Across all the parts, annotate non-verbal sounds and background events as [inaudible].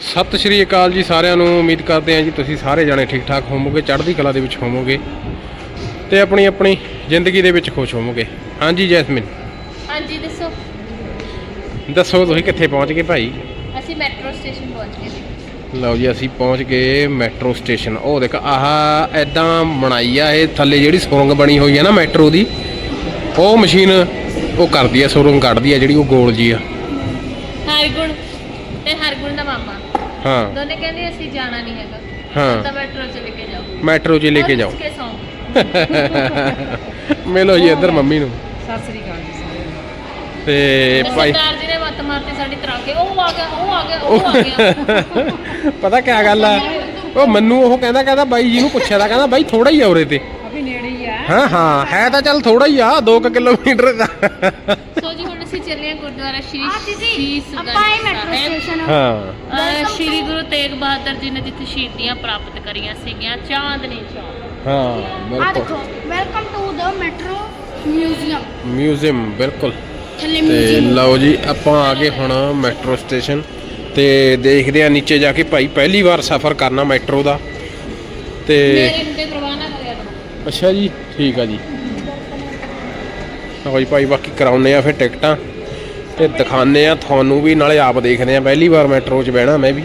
ਸਤਿ ਸ਼੍ਰੀ ਅਕਾਲ ਜੀ ਸਾਰਿਆਂ ਨੂੰ ਉਮੀਦ ਕਰਦੇ ਹਾਂ ਜੀ ਤੁਸੀਂ ਸਾਰੇ ਜਾਣੇ ਠੀਕ ਠਾਕ ਹੋਵੋਗੇ ਚੜ੍ਹਦੀ ਕਲਾ ਦੇ ਵਿੱਚ ਹੋਵੋਗੇ ਤੇ ਆਪਣੀ ਆਪਣੀ ਜ਼ਿੰਦਗੀ ਦੇ ਵਿੱਚ ਖੁਸ਼ ਹੋਵੋਗੇ। ਹਾਂਜੀ ਜੈਸਮਿਨ। ਹਾਂਜੀ ਦੱਸੋ। ਦੱਸੋ ਤੁਸੀਂ ਕਿੱਥੇ ਪਹੁੰਚ ਗਏ ਭਾਈ? ਅਸੀਂ ਮੈਟਰੋ ਸਟੇਸ਼ਨ ਪਹੁੰਚ ਗਏ ਲਓ ਜੀ ਅਸੀਂ ਪਹੁੰਚ ਗਏ ਮੈਟਰੋ ਸਟੇਸ਼ਨ। ਉਹ ਦੇਖ ਆਹ ਐਦਾਂ ਬਣਾਈ ਆ ਇਹ ਥੱਲੇ ਜਿਹੜੀ ਸੁਰੰਗ ਬਣੀ ਹੋਈ ਹੈ ਨਾ ਮੈਟਰੋ ਦੀ ਉਹ ਮਸ਼ੀਨ ਉਹ ਕਰਦੀ ਆ ਸੁਰੰਗ ਕੱਢਦੀ ਆ ਜਿਹੜੀ ਉਹ ਗੋਲ ਜੀ ਆ। ਹਰਗੁਣ ਤੇ ਹਰਗੁਣ ਦਾ ਮਾਮਾ ਹਾਂ। ਦੋਨੇ ਕਹਿੰਦੇ ਅਸੀਂ ਜਾਣਾ ਨਹੀਂ ਹੈਗਾ। ਹਾਂ। ਤਾਂ ਮੈਟਰੋ ਚ ਲੈ ਕੇ ਜਾਓ। ਮੈਟਰੋ 'ਚ ਲੈ ਕੇ ਜਾਓ। ਕੇ ਸੌਂ [laughs] ਮਿਲੋ ਜੀ ਇੱਧਰ ਮੰਮੀ ਨੂੰ। ਸਤਿ ਸ੍ਰੀ ਅਕਾਲ ਜੀ ਸਾਰਿਆਂ ਨੂੰ। ਤੇ ਭਾਈ ਸਰਦਾਰ ਜੀ ਨੇ ਮੱਤ ਮਾਰਤੀ ਸਾਡੀ ਤਰਾ ਕੇ ਉਹ ਆ ਗਿਆ ਉਹ ਆ ਗਿਆ ਉਹ ਆ ਗਿਆ। ਪਤਾ ਕਿਆ ਗੱਲ ਆ? ਉਹ ਮੈਨੂੰ ਉਹ ਕਹਿੰਦਾ ਕਹਿੰਦਾ ਬਾਈ ਜੀ ਨੂੰ ਪੁੱਛਿਆ ਤਾਂ ਕਹਿੰਦਾ ਬਾਈ ਥੋੜਾ ਹੀ ਆ ਉਰੇ ਤੇ। ਅਭੀ ਨੇੜੇ ਹੀ ਆ। ਹਾਂ ਹਾਂ ਹੈ ਤਾਂ ਚੱਲ ਥੋੜਾ ਹੀ ਆ 2 ਕਿਲੋਮੀਟਰ ਦਾ। ਸੋ ਜੀ ਹੁਣ ਅਸੀਂ ਚੱਲੇ ਹਾਂ ਗੁਰਦੁਆਰਾ ਸ਼੍ਰੀ ਸ਼ੀਸਗੰਜ ਸਾਹਿਬ ਹਾਂ ਅਹ ਸ਼੍ਰੀ ਗੁਰੂ ਤੇਗ ਬਹਾਦਰ ਜੀ ਨੇ ਜਿੱਥੇ ਸ਼ਹੀਦੀਆਂ ਪ੍ਰਾਪਤ ਕਰੀਆਂ ਸੀਗੀਆਂ ਚਾਂਦਨੀ ਚੌਕ ਹਾਂ ਆ ਬਿਲਕੁਲ ਦੇਖੋ welcome to the metro museum museum ਬਿਲਕੁਲ ਥੱਲੇ ਤੇ ਮਿਊਜ਼ੀਅਮ ਲਓ ਜੀ ਆਪਾਂ ਆ ਗਏ ਹੁਣ ਮੈਟਰੋ ਸਟੇਸ਼ਨ ਤੇ ਦੇਖਦੇ ਆ ਨੀਚੇ ਜਾ ਕੇ ਭਾਈ ਪਹਿਲੀ ਵਾਰ ਸਫ਼ਰ ਕਰਨਾ ਮੈਟਰੋ ਦਾ ਤੇ ਮੇਰੇ ਹੁੰਦੇ ਪ੍ਰਵਾਹ ਨਾ ਕਰਿਆ ਕਰੋ ਅੱਛਾ ਜੀ ਠੀਕ ਆ ਜੀ ਲਓ ਜੀ ਭਾਈ ਬਾਕੀ ਕਰਾਉਨੇ ਆ ਫਿਰ ਟਿਕਟਾਂ ਤੇ ਦਿਖਾਉਂਦੇ ਆ ਤੁਹਾਨੂੰ ਵੀ ਨਾਲੇ ਆਪ ਦੇਖਦੇ ਆ। ਪਹਿਲੀ ਵਾਰ ਮੈਟਰੋ 'ਚ ਬਹਿਣਾ ਮੈਂ ਵੀ।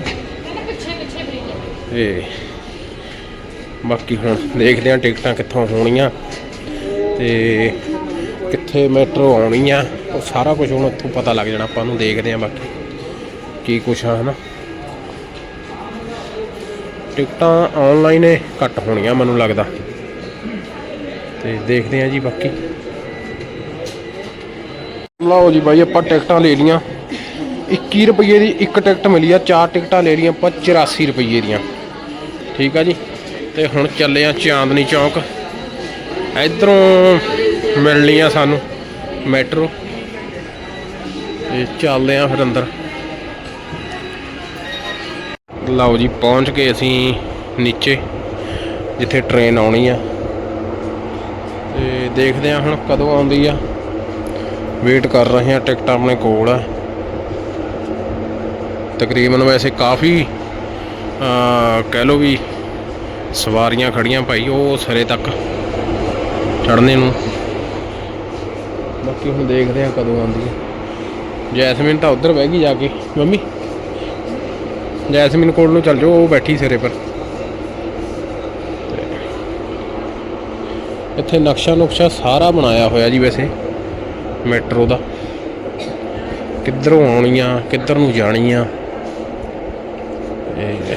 ਤੇ ਬਾਕੀ ਹੁਣ ਦੇਖਦੇ ਆ ਟਿਕਟਾਂ ਕਿੱਥੋਂ ਹੋਣੀਆਂ ਤੇ ਕਿੱਥੇ ਮੈਟਰੋ ਆਉਣੀ ਆ ਉਹ ਸਾਰਾ ਕੁਝ ਹੁਣ ਉੱਥੋਂ ਪਤਾ ਲੱਗ ਜਾਣਾ ਆਪਾਂ ਨੂੰ ਦੇਖਦੇ ਆ ਬਾਕੀ ਕੀ ਕੁਛ ਆ ਹਨਾ। ਟਿਕਟਾਂ ਆਨਲਾਈਨ ਘੱਟ ਹੋਣੀਆਂ ਮੈਨੂੰ ਲੱਗਦਾ। ਤੇ ਦੇਖਦੇ ਆ ਜੀ ਬਾਕੀ। ਲਓ ਜੀ ਬਾਈ, ਆਪਾਂ ਟਿਕਟਾਂ ਲੈ ਲੀਆਂ 21 ਰੁਪਏ ਦੀ ਇੱਕ ਟਿਕਟ ਮਿਲੀ ਆ, ਚਾਰ ਟਿਕਟਾਂ ਲੈ ਲੀਆਂ ਆਪਾਂ 84 ਰੁਪਏ ਦੀਆਂ। ਠੀਕ ਆ ਜੀ? ਤੇ ਹੁਣ ਚੱਲੇ ਆ ਚਾਂਦਨੀ ਚੌਂਕ। ਇਧਰੋਂ ਮਿਲਣੀ ਆ ਸਾਨੂੰ ਮੈਟਰੋ। ਤੇ ਚੱਲਦੇ ਆ ਫਿਰ ਅੰਦਰ। ਲਓ ਜੀ, ਪਹੁੰਚ ਗਏ ਅਸੀਂ ਨੀਚੇ, ਜਿੱਥੇ ਟ੍ਰੇਨ ਆਉਣੀ ਆ। ਤੇ ਦੇਖਦੇ ਆ ਹੁਣ ਕਦੋਂ ਆਉਂਦੀ ਆ। ਵੇਟ ਕਰ ਰਹੇ ਹਾਂ, ਟਿਕਟ ਆਪਣੇ ਕੋਲ ਹੈ ਤਕਰੀਬਨ ਵੈਸੇ ਕਾਫੀ ਕਹਿ ਲੋ ਵੀ ਸਵਾਰੀਆਂ ਖੜੀਆਂ ਭਾਈ, ਉਹ ਸਿਰੇ ਤੱਕ ਚੜਨੇ ਨੂੰ। ਬਾਕੀ ਹੁਣ ਦੇਖਦੇ ਆ ਕਦੋਂ ਆਉਂਦੀ ਹੈ। ਜੈਸਮਿਨ ਤਾਂ ਉਧਰ ਬਹਿ ਗਈ ਜਾ ਕੇ। ਮੰਮੀ, ਜੈਸਮੀਨ ਕੋਲ ਨੂੰ ਚੱਲ ਜਾਓ, ਉਹ ਬੈਠੀ ਸਿਰੇ ਪਰ। ਤੇ ਇੱਥੇ ਨਕਸ਼ਾ ਨੁਕਸ਼ਾ ਸਾਰਾ ਬਣਾਇਆ ਹੋਇਆ ਜੀ ਵੈਸੇ। ਮੈਟਰੋ ਦਾ ਕਿੱਧਰੋਂ ਆਉਣੀਆਂ, ਕਿੱਧਰ ਨੂੰ ਜਾਣੀਆਂ। ਇਹ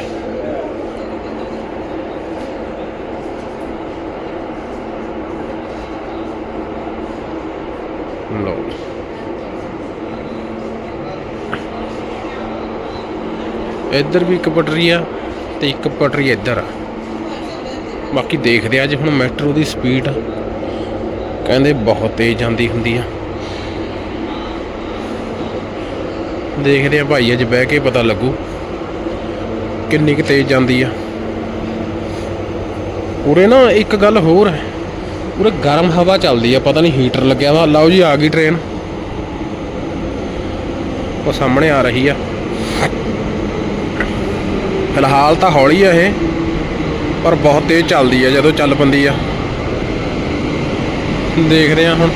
ਲਓ ਇੱਧਰ ਵੀ ਇੱਕ ਪਟਰੀ ਆ ਤੇ ਇੱਕ ਪਟਰੀ ਇੱਧਰ ਆ। ਬਾਕੀ ਦੇਖਦੇ ਆ ਅੱਜ ਹੁਣ ਮੈਟਰੋ ਦੀ ਸਪੀਡ ਕਹਿੰਦੇ ਬਹੁਤ ਤੇਜ਼ ਜਾਂਦੀ ਹੁੰਦੀ ਆ। ਦੇਖਦੇ ਆ ਭਾਈ, ਅੱਜ ਬਹਿ ਕੇ ਪਤਾ ਲੱਗੂ ਕਿੰਨੀ ਕੁ ਤੇਜ਼ ਜਾਂਦੀ ਆ। ਉਰੇ ਨਾ ਇੱਕ ਗੱਲ ਹੋਰ ਹੈ, ਉਰੇ ਗਰਮ ਹਵਾ ਚੱਲਦੀ ਆ, ਪਤਾ ਨਹੀਂ ਹੀਟਰ ਲੱਗਿਆ ਵਾ। ਲਓ ਜੀ, ਆ ਗਈ ਟ੍ਰੇਨ ਉਹ ਸਾਹਮਣੇ ਆ ਰਹੀ ਆ। ਫਿਲਹਾਲ ਤਾਂ ਹੌਲੀ ਆ ਇਹ, ਪਰ ਬਹੁਤ ਤੇਜ਼ ਚੱਲਦੀ ਆ, ਜਦੋਂ ਚੱਲ ਪੰਦੀ ਆ। ਦੇਖਦੇ ਆ ਹੁਣ।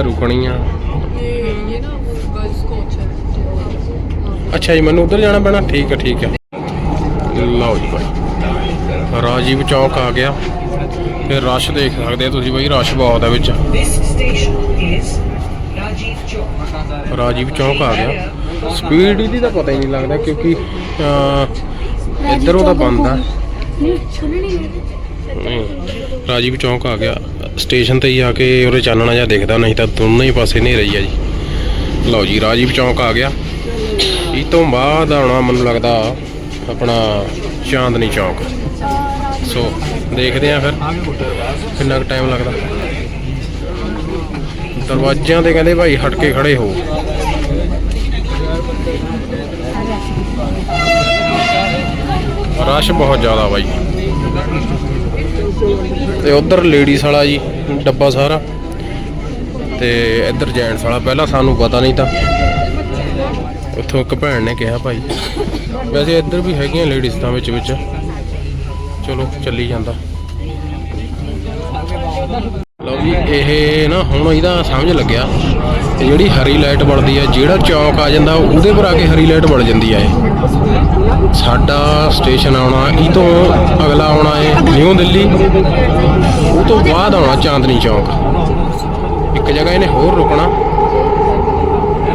ਲੱਗਦਾ ਰੁਕਣੀ ਆ। ਅੱਛਾ ਜੀ ਮੈਨੂੰ ਉਧਰ ਜਾਣਾ ਪੈਣਾ? ਠੀਕ ਹੈ ਠੀਕ ਹੈ ਲਓ ਜੀ ਭਾਈ। ਰਾਜੀਵ ਚੌਕ ਆ ਗਿਆ। ਤੇ ਰਸ਼ ਦੇਖ ਸਕਦੇ ਆ ਤੁਸੀਂ ਬਾਈ ਰਸ਼ ਬਹੁਤ ਹੈ ਵਿੱਚ। This station is Rajiv Chowk. Rajiv ਚੌਕ ਆ ਗਿਆ। ਸਪੀਡ ਇਹਦੀ ਤਾਂ ਪਤਾ ਹੀ ਨਹੀਂ ਲੱਗਦਾ ਕਿਉਂਕਿ ਅਹ, ਇੱਧਰੋਂ ਤਾਂ ਬੰਦ ਆ। ਨਹੀਂ ਸੁਣਨੀ ਨਹੀਂ ਨਹੀਂ, ਰਾਜੀਵ ਚੌਕ ਆ ਗਿਆ। ਸਟੇਸ਼ਨ ਤੇ ਹੀ ਆ ਕੇ ਉਰੇ ਚਾਨਣਾ ਜਾਂ ਦਿਖਦਾ, ਨਹੀਂ ਤਾਂ ਦੋਨੋਂ ਹੀ ਪਾਸੇ ਨਹੀਂ ਰਹੀ ਆ ਜੀ। ਲਓ ਜੀ, ਰਾਜੀਵ ਚੌਂਕ ਆ ਗਿਆ। ਇਹ ਤੋਂ ਬਾਅਦ ਆਉਣਾ ਮੈਨੂੰ ਲੱਗਦਾ ਆਪਣਾ ਚਾਂਦਨੀ ਚੌਂਕ। ਸੋ, ਦੇਖਦੇ ਆ ਫਿਰ, ਕਿੰਨਾ ਕੁ ਟਾਈਮ ਲੱਗਦਾ। ਦਰਵਾਜ਼ਿਆਂ ਤੇ ਕਹਿੰਦੇ ਭਾਈ ਹਟ ਕੇ ਖੜੇ ਹੋ। ਰਸ਼ ਬਹੁਤ ਜ਼ਿਆਦਾ ਬਾਈ। ਤੇ ਉਧਰ ਲੇਡੀਜ਼ ਵਾਲਾ ਜੀ, ਡੱਬਾ ਸਾਰਾ। ਤੇ ਇੱਧਰ ਜੈਂਟਸ ਵਾਲਾ, ਪਹਿਲਾਂ ਸਾਨੂੰ ਪਤਾ ਨਹੀਂ ਤਾਂ। ਉੱਥੋਂ ਇੱਕ ਭੈਣ ਨੇ ਕਿਹਾ ਭਾਈ। ਵੈਸੇ ਇੱਧਰ ਵੀ ਹੈਗੀਆਂ ਲੇਡੀਜ਼ ਤਾਂ ਵਿੱਚ ਵਿੱਚ। ਚਲੋ, ਚੱਲੀ ਜਾਂਦਾ। ਲਓ ਜੀ, ਇਹ ਨਾ ਹੁਣ ਇਹਦਾ ਸਮਝ ਲੱਗਿਆ ਤੇ ਜਿਹੜੀ ਹਰੀ ਲਾਈਟ ਬਲਦੀ ਆ, ਜਿਹੜਾ ਚੌਂਕ ਆ ਜਾਂਦਾ, ਉਹਦੇ ਪਰ ਆ ਕੇ ਹਰੀ ਲਾਈਟ ਬਲ ਜਾਂਦੀ ਆ ਇਹ। ਸਾਡਾ ਸਟੇਸ਼ਨ ਆਉਣਾ, ਇਹ ਤੋਂ ਅਗਲਾ ਆਉਣਾ ਹੈ ਨਿਊ ਦਿੱਲੀ। ਉਹ ਤੋਂ ਬਾਅਦ ਆਉਣਾ ਚਾਂਦਨੀ ਚੌਕ। ਇੱਕ ਜਗ੍ਹਾ ਇਹਨੇ ਹੋਰ ਰੁਕਣਾ।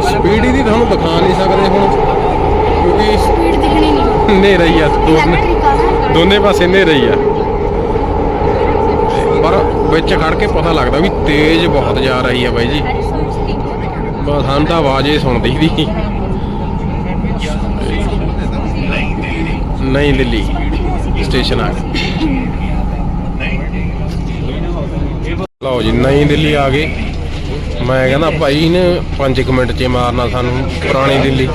ਸਪੀਡ ਇਹਦੀ ਤੁਹਾਨੂੰ ਦਿਖਾ ਨਹੀਂ ਸਕਦੇ ਹੁਣ ਕਿਉਂਕਿ ਸਪੀਡ ਦਿਖਣੀ ਨਹੀਂ। ਹਨੇਰਾ ਹੀ ਆ ਦੋਨੇ ਦੋਨੇ ਪਾਸੇ ਹਨੇਰਾ ਹੀ ਆ। ਪਰ ਵਿੱਚ ਖੜ ਕੇ ਪਤਾ ਲੱਗਦਾ ਵੀ ਤੇਜ਼ ਬਹੁਤ ਜਾ ਰਹੀ ਆ ਬਾਈ ਜੀ। ਬਸ ਸਾਨੂੰ ਤਾਂ ਆਵਾਜ਼ ਹੀ ਸੁਣਦੀ ਦੀ ਨਹੀਂ ਦਿੱਲੀ ਸਟੇਸ਼ਨ ਆ ਲਓ ਜੀ ਨਈ ਦਿੱਲੀ ਆ ਗਏ ਮੈਂ ਕਹਿੰਦਾ ਭਾਈ ਨੇ 5 ਮਿੰਟ ਚ ਮਾਰਨਾ ਸਾਨੂੰ, ਪੁਰਾਣੀ ਦਿੱਲੀ।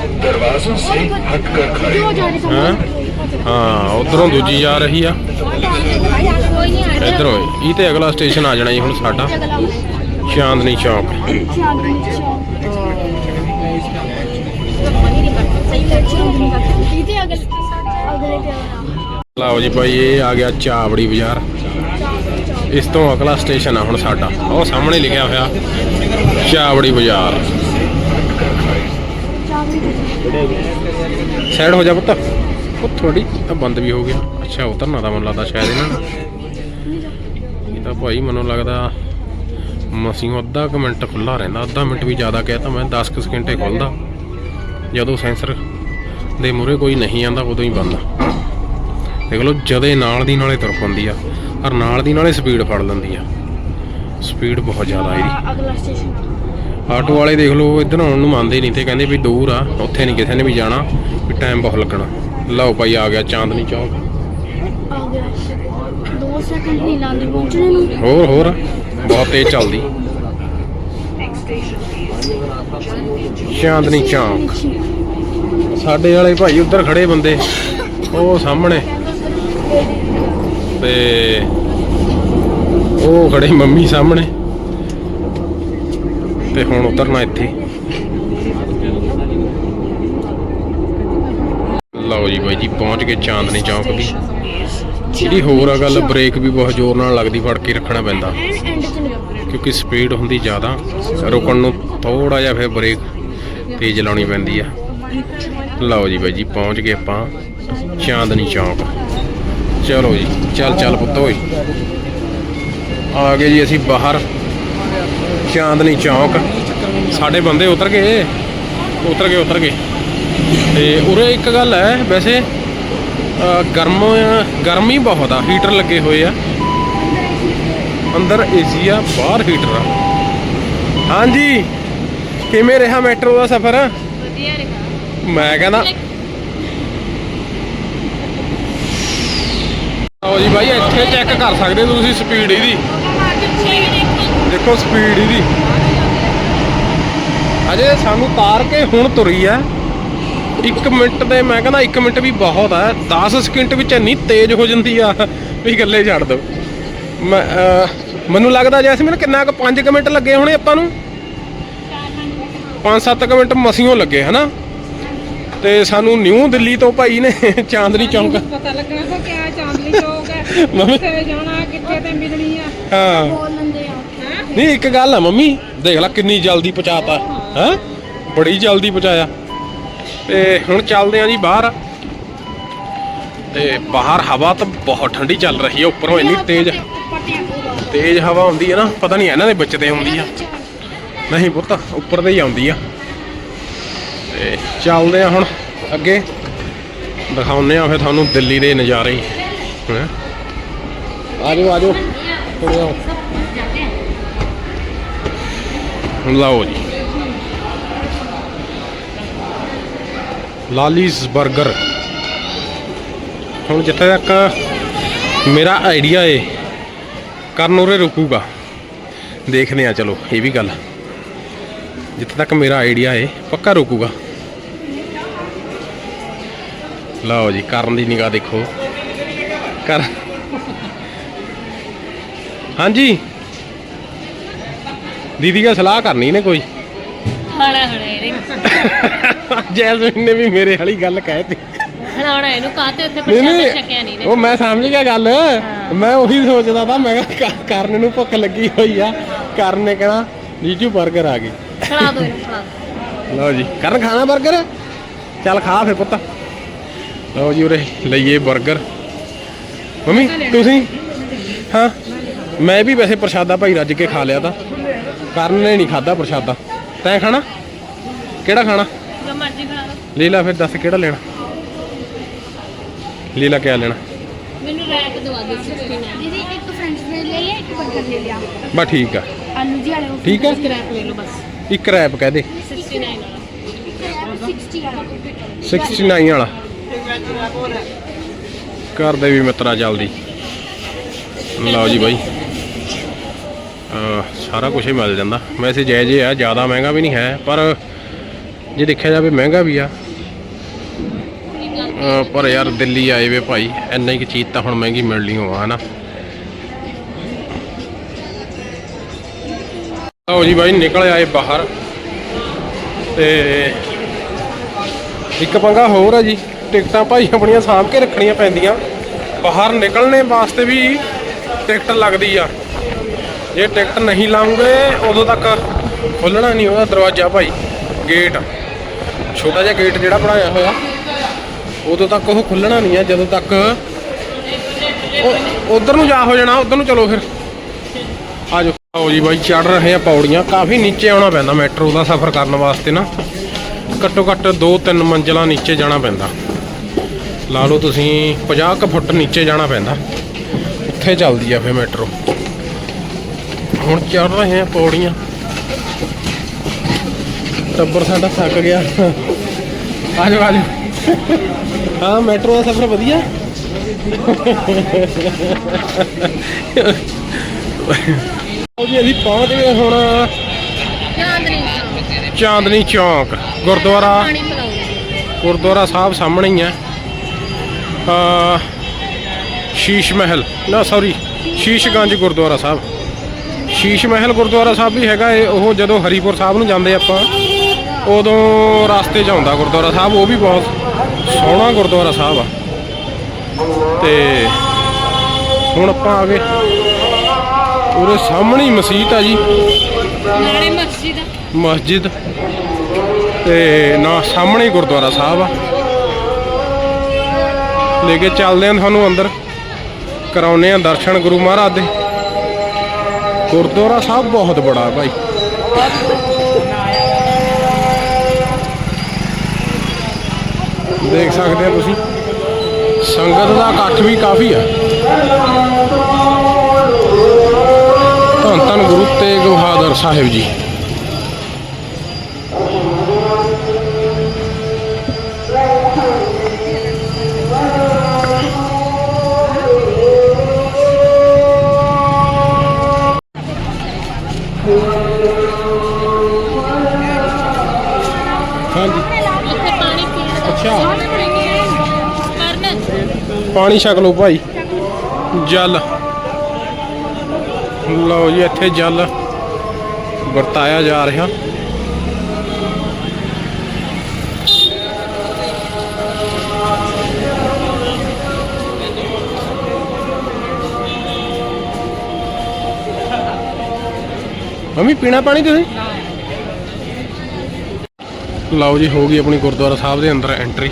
ਹਾਂ? ਉਧਰੋਂ ਦੂਜੀ ਜਾ ਰਹੀ ਆ। ਇਧਰੋਂ ਇਹ ਤੇ ਅਗਲਾ ਸਟੇਸ਼ਨ ਆ ਜਾਣਾ ਜੀ ਹੁਣ ਸਾਡਾ। ਚਾਂਦਨੀ ਚੌਕ। ਲਾਓ ਜੀ ਭਾਈ, ਇਹ ਆ ਗਿਆ ਚਾਵੜੀ ਬਾਜ਼ਾਰ। ਇਸ ਤੋਂ ਅਗਲਾ ਸਟੇਸ਼ਨ ਆ ਹੁਣ ਸਾਡਾ। ਉਹ ਸਾਹਮਣੇ ਲਿਖਿਆ ਹੋਇਆ ਚਾਵੜੀ ਬਾਜ਼ਾਰ। ਸਾਈਡ ਹੋ ਜਾ ਪੁੱਤ। ਉਹ ਥੋੜੀ ਤਾਂ ਬੰਦ ਵੀ ਹੋ ਗਿਆ ਅੱਛਾ ਉਤਰਨਾ ਤਾਂ ਮੈਨੂੰ ਲੱਗਦਾ ਸ਼ਾਇਦ ਇਹਨਾਂ ਨੂੰ ਇਹ ਤਾਂ ਭਾਈ ਮੈਨੂੰ ਲੱਗਦਾ ਮਸੀਓ ਅੱਧਾ ਕੁ ਮਿੰਟ ਖੁੱਲਾ ਰਹਿੰਦਾ। ਅੱਧਾ ਮਿੰਟ ਵੀ ਜ਼ਿਆਦਾ ਕਹਿ ਤਾਂ ਮੈਂ 10 ਕੁ ਸਕਿੰਟੇ ਖੁੱਲਦਾ ਜਦੋਂ ਸੈਂਸਰ ਦੇ ਮੂਹਰੇ ਕੋਈ ਨਹੀਂ ਆਂਦਾ, ਉਦੋਂ ਹੀ ਬੰਦ। ਦੇਖ ਲਓ, ਜਦੇ ਨਾਲ ਦੀ ਨਾਲੇ ਤੁਰ ਪੈਂਦੀ ਆ। ਔਰ ਨਾਲ ਦੀ ਨਾਲੇ ਸਪੀਡ ਫੜ ਲੈਂਦੀ ਆ। ਸਪੀਡ ਬਹੁਤ ਜ਼ਿਆਦਾ ਇਹਦੀ। ਅਗਲਾ ਸਟੇਸ਼ਨ ਆਟੋ ਵਾਲੇ ਦੇਖ ਲਓ ਇੱਧਰ ਆਉਣ ਨੂੰ ਮੰਨਦੇ ਨਹੀਂ ਤੇ ਕਹਿੰਦੇ ਵੀ ਦੂਰ ਆ ਉੱਥੇ ਨਹੀਂ ਕਿਸੇ ਨੇ ਵੀ ਜਾਣਾ ਵੀ ਟਾਈਮ ਬਹੁਤ ਲੱਗਣਾ। ਲਓ ਭਾਈ ਆ ਗਿਆ ਚਾਂਦਨੀ ਚੌਕ। ਆ ਗਿਆ 2 ਸੈਕਿੰਡ ਨਹੀਂ ਲਾਉਂਦੇ ਪਹੁੰਚਣੇ ਨੂੰ। ਹੋਰ ਹੋਰ ਬਹੁਤ ਤੇਜ਼ ਚੱਲਦੀ। ਚਾਂਦਨੀ ਚੌਕ। ਸਾਡੇ ਵਾਲੇ ਭਾਈ ਉੱਧਰ ਖੜੇ ਬੰਦੇ ਉਹ ਸਾਹਮਣੇ। ਤੇ ਉਹ ਖੜੇ ਮੰਮੀ ਸਾਹਮਣੇ ਤੇ ਹੁਣ ਉਤਰਨਾ ਇੱਥੇ। ਲਓ ਜੀ ਬਾਈ ਜੀ, ਪਹੁੰਚ ਗਏ ਚਾਂਦਨੀ ਚੌਂਕ ਵੀ ਜਿਹੜੀ ਹੋਰ ਆ ਗੱਲ, ਬ੍ਰੇਕ ਵੀ ਬਹੁਤ ਜ਼ੋਰ ਨਾਲ ਲੱਗਦੀ, ਫੜ ਕੇ ਰੱਖਣਾ ਪੈਂਦਾ। ਕਿਉਂਕਿ ਸਪੀਡ ਹੁੰਦੀ ਜ਼ਿਆਦਾ, ਰੁਕਣ ਨੂੰ ਥੋੜਾ ਜਿਹਾ ਫਿਰ ਬ੍ਰੇਕ ਤੇਜ਼ ਲਾਉਣੀ ਪੈਂਦੀ ਆ। ਲਓ ਜੀ ਬਾਈ ਜੀ, ਪਹੁੰਚ ਗਏ ਆਪਾਂ ਚਾਂਦਨੀ ਚੌਂਕ। ਚਲੋ ਜੀ ਚੱਲ ਚੱਲ ਪੁੱਤ ਓਏ। ਆ ਗਏ ਜੀ ਅਸੀਂ ਬਾਹਰ ਚਾਂਦਨੀ ਚੌਕ। ਸਾਡੇ ਬੰਦੇ ਉਤਰ ਗਏ ਉਤਰ ਗਏ ਉਤਰ ਗਏ। ਤੇ ਉਰੇ ਇੱਕ ਗੱਲ ਹੈ ਵੈਸੇ ਗਰਮ ਗਰਮੀ ਬਹੁਤ ਆ ਹੀਟਰ ਲੱਗੇ ਹੋਏ ਆ। ਅੰਦਰ ਏਸੀ ਆ ਬਾਹਰ ਹੀਟਰ ਆ। ਹਾਂਜੀ ਕਿਵੇਂ ਰਿਹਾ ਮੈਟਰੋ ਦਾ ਸਫ਼ਰ? ਵਧੀਆ ਰਿਹਾ। ਮੈਂ ਕਹਿੰਦਾ ਆਓ ਜੀ ਬਾਈ, ਇੱਥੇ ਚੈੱਕ ਕਰ ਸਕਦੇ ਹੋ ਤੁਸੀਂ ਸਪੀਡ ਇਹਦੀ। ਦੇਖੋ ਸਪੀਡ ਇਹਦੀ। ਅਜੇ ਸਾਨੂੰ ਤਾਰ ਕੇ ਹੁਣ ਤੁਰੀ ਆ। 1 ਮਿੰਟ ਦੇ, ਮੈਂ ਕਹਿੰਦਾ 1 ਮਿੰਟ ਵੀ ਬਹੁਤ ਆ। 10 ਸਕਿੰਟ ਵਿੱਚ ਇੰਨੀ ਤੇਜ਼ ਹੋ ਜਾਂਦੀ ਆ ਵੀ ਗੱਲੇ ਛੱਡ ਦੋ ਮੈਂ ਮੈਨੂੰ ਲੱਗਦਾ ਜੈਸੇ ਮੈਨੂੰ ਕਿੰਨਾ ਕੁ 5 ਮਿੰਟ ਲੱਗੇ ਹੋਣੇ ਆਪਾਂ ਨੂੰ? 5-7 ਮਿੰਟ ਮਸੀਓ ਲੱਗੇ, ਹਨਾ? ਤੇ ਸਾਨੂੰ ਨਿਊ ਦਿੱਲੀ ਤੋਂ ਭਾਈ ਨੇ [laughs] ਚਾਂਦਨੀ ਚੌਂਕ। ਪਤਾ ਲੱਗਣਾ ਕਿ ਕਿਆ ਚਾਂਦਨੀ ਚੌਕ ਹੈ। [laughs] ਮੰਮੀ। ਕਿੱਥੇ ਜਾਣਾ ਕਿੱਥੇ ਤੇ ਮਿਲਣੀ ਆ। ਹਾਂ। ਬੋਲ ਲੈਂਦੇ ਆ। ਨਹੀਂ ਇੱਕ ਗੱਲ ਆ ਮੰਮੀ ਦੇਖ ਲੈ ਕਿੰਨੀ ਜਲਦੀ ਪਹੁੰਚਾਤਾ। ਹੈ। ਬੜੀ ਜਲਦੀ ਪਹੁੰਚਾਇਆ। ਤੇ ਹੁਣ ਚੱਲਦੇ ਆਂ ਜੀ ਬਾਹਰ। ਤੇ ਬਾਹਰ ਹਵਾ ਤਾਂ ਬਹੁਤ ਠੰਡੀ ਚੱਲ ਰਹੀ ਹੈ ਉੱਪਰੋਂ ਇੰਨੀ ਤੇਜ਼ ਤੇਜ਼ ਹਵਾ ਹੁੰਦੀ ਹੈ ਨਾ ਪਤਾ ਨਹੀਂ ਇਹਨਾਂ ਦੇ ਵਿੱਚ ਤੇ ਹੁੰਦੀ ਆ। ਨਹੀਂ ਪੁੱਤ ਉੱਪਰ ਤੇ ਹੀ ਆਉਂਦੀ ਆ। ਤੇ ਚੱਲਦੇ ਆ ਹੁਣ ਅੱਗੇ। ਦਿਖਾਉਂਦੇ ਆ ਫਿਰ ਤੁਹਾਨੂੰ ਦਿੱਲੀ ਦੇ ਨਜ਼ਾਰੇ। ਹੈਂ? ਆਜੋ ਆਜੋ। ਥੋੜੇ ਆਓ। ਲਓ ਜੀ। ਲਾਲੀਸ 버ਗਰ ਹੁਣ ਜਿੱਥੇ ਤੱਕ ਮੇਰਾ ਆਈਡੀਆ ਏ, ਕਰਨ ਉਰੇ ਰੁਕੂਗਾ। ਦੇਖਦੇ ਆ, ਚਲੋ, ਇਹ ਵੀ ਗੱਲ। ਜਿੱਥੇ ਤੱਕ ਮੇਰਾ ਆਈਡੀਆ ਏ, ਪੱਕਾ ਰੁਕੂਗਾ। ਲਓ ਜੀ ਕਰਨ ਦੀ ਨਿਗਾਹ ਦੇਖੋ। ਕਰ। ਹਾਂਜੀ। ਦੀਦੀ ਦਾ ਸਲਾਹ ਕਰਨੀ ਨੇ ਕੋਈ? ਹਣਾ ਹਣਾ ਇਹਨੇ। ਜੈਸਮੀਨ ਨੇ ਵੀ ਮੇਰੇ ਵਾਲੀ ਗੱਲ ਕਹਿਤੀ ਹਣਾ ਇਹਨੂੰ ਕਾਤੇ ਉੱਥੇ ਨਹੀਂ ਪ੍ਰਸ਼ਾਦਾ ਨਹੀਂ ਉਹ ਮੈਂ ਸਮਝ ਗਿਆ ਗੱਲ। ਮੈਂ ਉਹੀ ਸੋਚਦਾ ਤਾਂ ਮੈਂ ਕਿਹਾ ਕਰਨ ਨੂੰ ਭੁੱਖ ਲੱਗੀ ਹੋਈ ਆ। ਕਰਨ ਨੇ ਕਹਿਣਾ ਜੀਜੂ 버ਗਰ ਆ ਗਈ। ਖਿਲਾ ਦੋ ਇਹਨੂੰ ਦਿਓ। ਲਓ ਜੀ। ਕਰਨ ਖਾਣਾ 버ਗਰ ਚੱਲ ਖਾ ਫਿਰ ਪੁੱਤ। ਲਓ ਜੀ ਉਰੇ ਲਈਏ 버ਗਰ ਮੰਮੀ ਤੁਸੀਂ? ਹਾਂ। ਮੈਂ ਵੀ ਵੈਸੇ ਪ੍ਰਸ਼ਾਦਾ ਭਾਈ ਰੱਜ ਕੇ ਖਾ ਲਿਆ ਤਾਂ। ਕਰਨ ਨੇ ਨਹੀਂ ਖਾਦਾ ਪ੍ਰਸ਼ਾਦਾ। ਤੈਂ ਖਾਣਾ? ਕਿਹੜਾ ਖਾਣਾ? ਜੋ ਮਰਜ਼ੀ ਖਿਲਾ ਦੋ ਲੀਲਾ ਫਿਰ ਦੱਸ ਕਿਹੜਾ ਲੈਣਾ? ਲੀਲਾ ਕਿਆ ਲੈਣਾ? ਮੈਨੂੰ ਰੈਕ ਦਵਾ ਦਿਓ 69 ਦੀਦੀ ਇੱਕ ਫ੍ਰੈਂਚ ਫਰਾਈ ਲੈ ਲਿਆ ਇੱਕ 버ਗਰ ਲੈ ਲਿਆ। ਬਸ ਠੀਕ ਆ। ਆਲੂ ਜੀ ਵਾਲੇ ਠੀਕ ਆ? ਰੈਕ ਲੈ ਲਓ ਬਸ। ਇੱਕ ਰੈਪ ਕਹਿ ਦੇ। 69 ਵਾਲਾ। 60 ਵਾਲਾ। 69 ਵਾਲਾ। ਘਰ ਦੇ ਵੀ ਮਿੱਤਰਾ ਚੱਲਦੀ ਲਓ ਜੀ ਬਾਈ। ਸਾਰਾ ਕੁਝ ਹੀ ਮਿਲ ਜਾਂਦਾ। ਵੈਸੇ ਜਾਇਜ਼ ਹੀ ਆ, ਜ਼ਿਆਦਾ ਮਹਿੰਗਾ ਵੀ ਨਹੀਂ ਹੈ, ਪਰ ਜੇ ਦੇਖਿਆ ਜਾਵੇ ਮਹਿੰਗਾ ਵੀ ਆ। ਪਰ ਯਾਰ ਦਿੱਲੀ ਆਏ ਵੇ ਭਾਈ, ਇੰਨੀ ਕੁ ਚੀਜ਼ ਤਾਂ ਹੁਣ ਮਹਿੰਗੀ ਮਿਲਣੀ ਹੋਆ ਹਨਾ। ਲਓ ਜੀ ਬਾਈ, ਨਿਕਲ ਆਏ ਬਾਹਰ। ਤੇ ਇੱਕ ਪੰਗਾ ਹੋਰ ਹੈ ਜੀ। ਟਿਕਟਾਂ ਭਾਈ ਆਪਣੀਆਂ ਸਾਂਭ ਕੇ ਰੱਖਣੀਆਂ ਪੈਂਦੀਆਂ। ਬਾਹਰ ਨਿਕਲਣੇ ਵਾਸਤੇ ਵੀ ਟਿਕਟ ਲੱਗਦੀ ਆ। ਜੇ ਟਿਕਟ ਨਹੀਂ ਲਾਉਂਗੇ, ਉਦੋਂ ਤੱਕ ਖੁੱਲਣਾ ਨਹੀਂ ਉਹਦਾ ਦਰਵਾਜ਼ਾ ਭਾਈ ਗੇਟ ਛੋਟਾ ਜਿਹਾ ਗੇਟ ਜਿਹੜਾ ਬਣਾਇਆ ਹੋਇਆ, ਉਦੋਂ ਤੱਕ ਉਹ ਖੁੱਲਣਾ ਨਹੀਂ ਆ, ਜਦੋਂ ਤੱਕ ਉਧਰ ਨੂੰ ਜਾ ਹੋ ਜਾਣਾ, ਉਧਰ ਨੂੰ ਚਲੋ ਫਿਰ। ਆ ਜਾਓ ਆਓ ਜੀ ਬਾਈ ਚੜ ਰਹੇ ਆ ਪੌੜੀਆਂ। ਕਾਫੀ ਨੀਚੇ ਆਉਣਾ ਪੈਂਦਾ, ਮੈਟਰੋ ਦਾ ਸਫ਼ਰ ਕਰਨ ਵਾਸਤੇ ਨਾ। ਘੱਟੋ ਘੱਟ 2-3 ਮੰਜ਼ਲਾਂ ਨੀਚੇ ਜਾਣਾ ਪੈਂਦਾ। ਲਾ ਲਓ ਤੁਸੀਂ 50 ਕੁ ਫੁੱਟ ਨੀਚੇ ਜਾਣਾ ਪੈਂਦਾ। ਉੱਥੇ ਚੱਲਦੀ ਆ ਫੇ ਮੈਟਰੋ। ਹੁਣ ਚੜ ਰਹੇ ਆ ਪੌੜੀਆਂ। ਟੱਬਰ ਸਾਡਾ ਥੱਕ ਗਿਆ। ਆ ਜਾਓ ਆ ਜਾਓ ਹਾਂ ਮੈਟਰੋ ਦਾ ਸਫ਼ਰ ਵਧੀਆ। ਉਹ ਜੀ ਅਸੀਂ ਪਹੁੰਚ ਗਏ ਹੁਣ। ਚਾਂਦਨੀ ਚੌਂਕ। ਗੁਰਦੁਆਰਾ ਗੁਰਦੁਆਰਾ ਸਾਹਿਬ ਸਾਹਮਣੇ ਹੀ ਹੈ ਆ। ਸ਼ੀਸ਼ ਮਹਿਲ। ਨਾ ਸੌਰੀ ਸ਼ੀਸ਼ਗੰਜ ਗੁਰਦੁਆਰਾ ਸਾਹਿਬ। ਸ਼ੀਸ਼ ਮਹਿਲ ਗੁਰਦੁਆਰਾ ਸਾਹਿਬ ਵੀ ਹੈਗਾ ਇਹ ਉਹ ਜਦੋਂ ਹਰੀਪੁਰ ਸਾਹਿਬ ਨੂੰ ਜਾਂਦੇ ਆਪਾਂ ਉਦੋਂ ਰਸਤੇ 'ਚ ਆਉਂਦਾ ਗੁਰਦੁਆਰਾ ਸਾਹਿਬ ਉਹ ਵੀ ਬਹੁਤ ਸੋਹਣਾ ਗੁਰਦੁਆਰਾ ਸਾਹਿਬ ਆ। ਤੇ ਹੁਣ ਆਪਾਂ ਆ ਗਏ। ਉਹਦੇ ਸਾਹਮਣੇ ਹੀ ਮਸਜਿਦ ਆ ਜੀ। ਨਾਲੇ ਮਸਜਿਦ। ਮਸਜਿਦ। ਤੇ ਨਾ ਸਾਹਮਣੇ ਗੁਰਦੁਆਰਾ ਸਾਹਿਬ ਆ। ਲੈ ਕੇ ਚੱਲਦੇ ਹਾਂ ਤੁਹਾਨੂੰ ਅੰਦਰ। ਕਰਾਉਨੇ ਆ ਦਰਸ਼ਨ ਗੁਰੂ ਮਹਾਰਾਜ ਦੇ। ਗੁਰਦੁਆਰਾ ਸਾਹਿਬ ਬਹੁਤ ਬੜਾ ਭਾਈ। ਦੇਖ ਸਕਦੇ ਆ ਤੁਸੀਂ। ਸੰਗਤ ਦਾ ਇਕੱਠ ਵੀ ਕਾਫੀ ਆ ਧੰਨ ਧੰਨ ਗੁਰੂ ਤੇਗ ਬਹਾਦਰ ਸਾਹਿਬ ਜੀ। ਪਾਣੀ ਛਕ ਲਓ ਭਾਈ। ਜਲ। ਲਓ ਜੀ, ਇੱਥੇ ਜਲ ਵਰਤਾਇਆ ਜਾ ਰਿਹਾ। ਮੰਮੀ, ਪੀਣਾ ਪਾਣੀ ਤੁਸੀਂ? ਲਓ ਜੀ, ਹੋ ਗਈ ਆਪਣੀ ਗੁਰਦੁਆਰਾ ਸਾਹਿਬ ਦੇ ਅੰਦਰ ਐਂਟਰੀ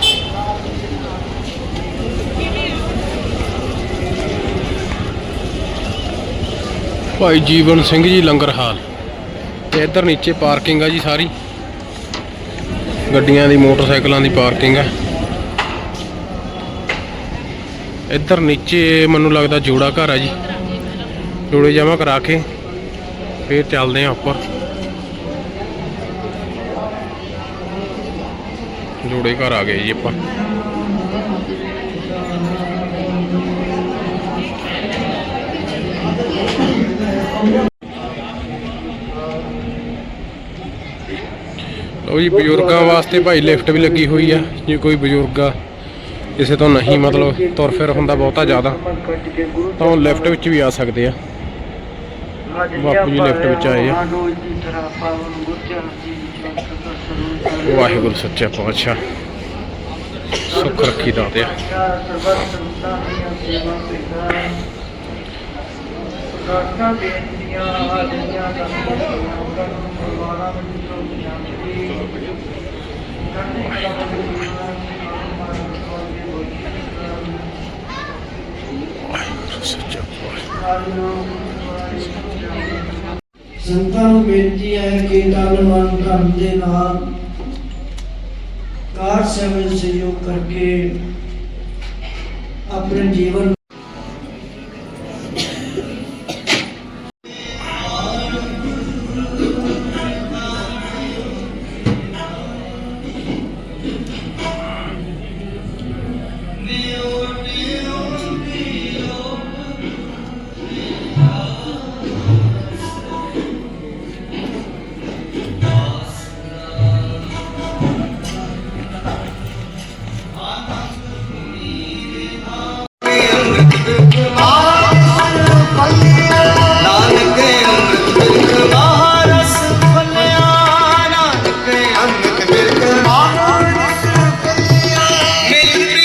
ਭਾਈ ਜੀਵਨ ਸਿੰਘ ਜੀ ਲੰਗਰ ਹਾਲ ਤੇ ਇੱਧਰ ਨੀਚੇ ਪਾਰਕਿੰਗ ਆ ਜੀ ਸਾਰੀ। ਗੱਡੀਆਂ ਦੀ, ਮੋਟਰਸਾਈਕਲਾਂ ਦੀ ਪਾਰਕਿੰਗ ਆ। ਇੱਧਰ ਨੀਚੇ ਮੈਨੂੰ ਲੱਗਦਾ ਜੋੜਾ ਘਰ ਆ ਜੀ। ਜੋੜੇ ਜਮਾ ਕਰਾ ਕੇ ਫੇਰ ਚੱਲਦੇ ਆ ਉੱਪਰ। ਜੋੜੇ ਘਰ ਆ ਗਏ ਜੀ ਆਪਾਂ। ਉਹ ਜੀ ਬਜ਼ੁਰਗਾਂ ਵਾਸਤੇ ਭਾਈ ਲਿਫਟ ਵੀ ਲੱਗੀ ਹੋਈ ਆ, ਜੇ ਕੋਈ ਬਜ਼ੁਰਗ ਆ, ਕਿਸੇ ਤੋਂ ਨਹੀਂ ਮਤਲਬ ਤੁਰ ਫਿਰ ਹੁੰਦਾ ਬਹੁਤਾ ਜ਼ਿਆਦਾ, ਤਾਂ ਉਹ ਲਿਫਟ ਵਿੱਚ ਵੀ ਆ ਸਕਦੇ ਆ। ਬਾਪੂ ਜੀ ਲਿਫਟ ਵਿੱਚ ਆਏ ਆ। ਵਾਹਿਗੁਰੂ ਸੱਚਾ ਪਾਤਸ਼ਾਹ, ਸੁੱਖ ਰੱਖੀ ਦਾਤਿਆ ਵਾਹਿਗੁਰੂ ਸੰਤਾਂ ਨੂੰ ਬੇਨਤੀ ਹੈ ਕਿ ਤਨ ਮਨ ਧਨ ਦੇ ਨਾਲ ਕਾਰ ਸੇਵਾ ਵਿੱਚ ਸਹਿਯੋਗ ਕਰਕੇ ਆਪਣੇ ਜੀਵਨ